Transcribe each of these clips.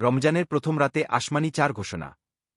রমজানের প্রথম রাতে আসমানি চার ঘোষণা।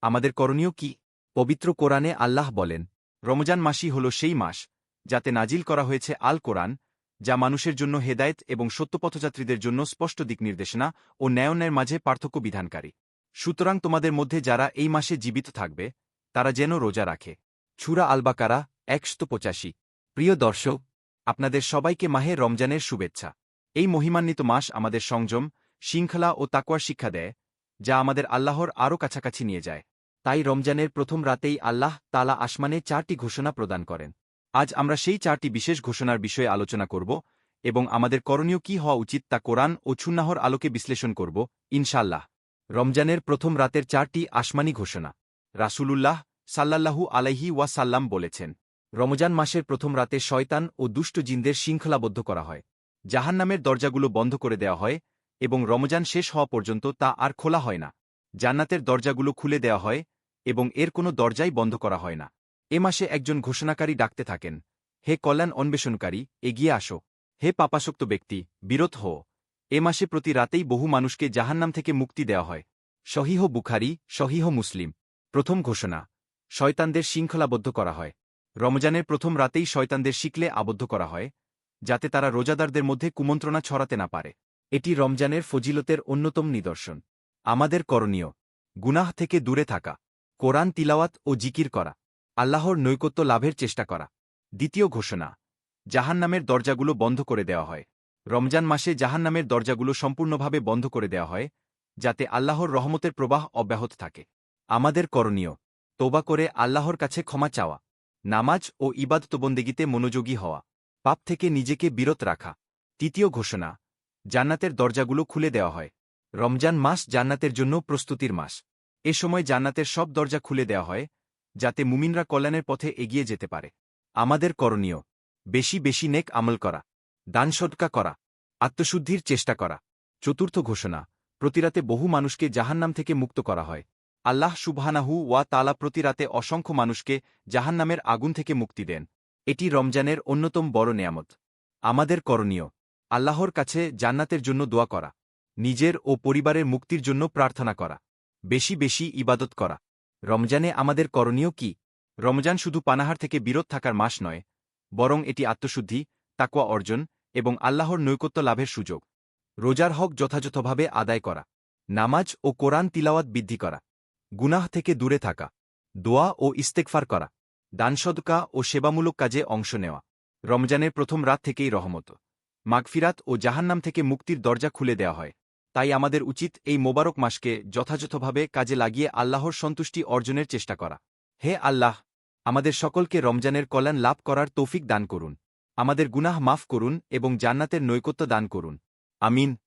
আমাদের করণীয় কি? পবিত্র কোরআনে আল্লাহ বলেন, রমজান মাসই হল সেই মাস যাতে নাজিল করা হয়েছে আল কোরআন, যা মানুষের জন্য হেদায়েত এবং সত্যপথযাত্রীদের জন্য স্পষ্ট দিক নির্দেশনা ও ন্যায়নের মাঝে পার্থক্য বিধানকারী। সুতরাং তোমাদের মধ্যে যারা এই মাসে জীবিত থাকবে, তারা যেন রোজা রাখে। ছুরা আলবাকারা একশো পঁচাশি। প্রিয় দর্শক, আপনাদের সবাইকে মাহে রমজানের শুভেচ্ছা। এই মহিমান্বিত মাস আমাদের সংযম শৃঙ্খলা ও তাকুয়ার শিক্ষা দেয়, যা আমাদের আল্লাহর আরও কাছাকাছি নিয়ে যায়। তাই রমজানের প্রথম রাতেই আল্লাহ তালা আসমানে চারটি ঘোষণা প্রদান করেন। আজ আমরা সেই চারটি বিশেষ ঘোষণার বিষয়ে আলোচনা করব এবং আমাদের করণীয় কি হওয়া উচিত তা কোরআন ও ছুন্নাহর আলোকে বিশ্লেষণ করব ইনশাল্লাহ রমজানের প্রথম রাতের চারটি আসমানি ঘোষণা। রাসূলুল্লাহ সাল্লাল্লাহু আলাইহি ওয়াসাল্লাম বলেছেন, রমজান মাসের প্রথম রাতে শয়তান ও দুষ্ট জিনদের শৃঙ্খলাবদ্ধ করা হয়। জাহান্নামের দরজাগুলো বন্ধ করে দেওয়া হয় এবং রমজান শেষ হওয়া পর্যন্ত তা আর খোলা হয় না। জান্নাতের দরজাগুলো খুলে দেওয়া হয় এবং এর কোনো দরজাই বন্ধ করা হয় না। এ মাসে একজন ঘোষণাকারী ডাকতে থাকেন, হে কল্যাণ অন্বেষণকারী, এগিয়ে আসো। হে পাপাসক্ত ব্যক্তি, বিরত হো এ মাসে প্রতি রাতেই বহু মানুষকে জাহান্নাম থেকে মুক্তি দেওয়া হয়। সহিহ বুখারি, সহিহ মুসলিম। প্রথম ঘোষণা, শয়তানদের শৃঙ্খলাবদ্ধ করা হয়। রমজানের প্রথম রাতেই শয়তানদের শিকলে আবদ্ধ করা হয়, যাতে তারা রোজাদারদের মধ্যে কুমন্ত্রণা ছড়াতে না পারে। এটি রমজানের ফজিলতের অন্যতম নিদর্শন। আমাদের করণীয়, গুনাহ থেকে দূরে থাকা, কোরআন তিলাওয়াত ও জিকির করা, আল্লাহর নৈকত্য লাভের চেষ্টা করা। দ্বিতীয় ঘোষণা, জাহান্নামের দরজাগুলো বন্ধ করে দেওয়া হয়। রমজান মাসে জাহান্নামের দরজাগুলো সম্পূর্ণভাবে বন্ধ করে দেওয়া হয়, যাতে আল্লাহর রহমতের প্রবাহ অব্যাহত থাকে। আমাদের করণীয় তোবা করে আল্লাহর কাছে ক্ষমা চাওয়া, নামাজ ও ইবাদতবন্দেগিতে মনোযোগী হওয়া, পাপ থেকে নিজেকে বিরত রাখা। তৃতীয় ঘোষণা জান্নাতের দরজাগুলো খুলে দেওয়া হয়। রমজান মাস জান্নাতের জন্য প্রস্তুতির মাস। এ সময় জান্নাতের সব দরজা খুলে দেওয়া হয়, যাতে মুমিনরা কল্যাণের পথে এগিয়ে যেতে পারে। আমাদের করণীয়, বেশি বেশি নেক আমল করা, দান সদকা করা, আত্মশুদ্ধির চেষ্টা করা। চতুর্থ ঘোষণা, প্রতিরাতে বহু মানুষকে জাহান্নাম থেকে মুক্ত করা হয়। আল্লাহ সুবহানাহু ওয়া তালা প্রতিরাতে অসংখ্য মানুষকে জাহান্নামের আগুন থেকে মুক্তি দেন। এটি রমজানের অন্যতম বড় নেয়ামত। আমাদের করণীয় আল্লাহর কাছে জান্নাতের জন্য দোয়া করা, নিজের ও পরিবারের মুক্তির জন্য প্রার্থনা করা, বেশি বেশি ইবাদত করা। রমজানে আমাদের করণীয় কি? রমজান শুধু পানাহার থেকে বিরত থাকার মাস নয়, বরং এটি আত্মশুদ্ধি তাকুয়া অর্জন এবং আল্লাহর নৈকত্য লাভের সুযোগ। রোজার হক যথাযথভাবে আদায় করা, নামাজ ও কোরআন তিলাওয়াত বৃদ্ধি করা, গুনাহ থেকে দূরে থাকা, দোয়া ও ইস্তেকফার করা, দানসদকা ও সেবামূলক কাজে অংশ নেওয়া। রমজানের প্রথম রাত থেকেই রহমত। মাগফিরাত ও জাহান্নাম থেকে মুক্তির দরজা খুলে দেওয়া হয়। তাই আমাদের উচিত এই মোবারক মাসকে যথাযথভাবে কাজে লাগিয়ে আল্লাহর সন্তুষ্টি অর্জনের চেষ্টা করা। হে আল্লাহ, আমাদের সকলকে রমজানের কল্যাণ লাভ করার তৌফিক দান করুন। আমাদের গুনাহ মাফ করুন এবং জান্নাতের নৈকত্য দান করুন। আমিন।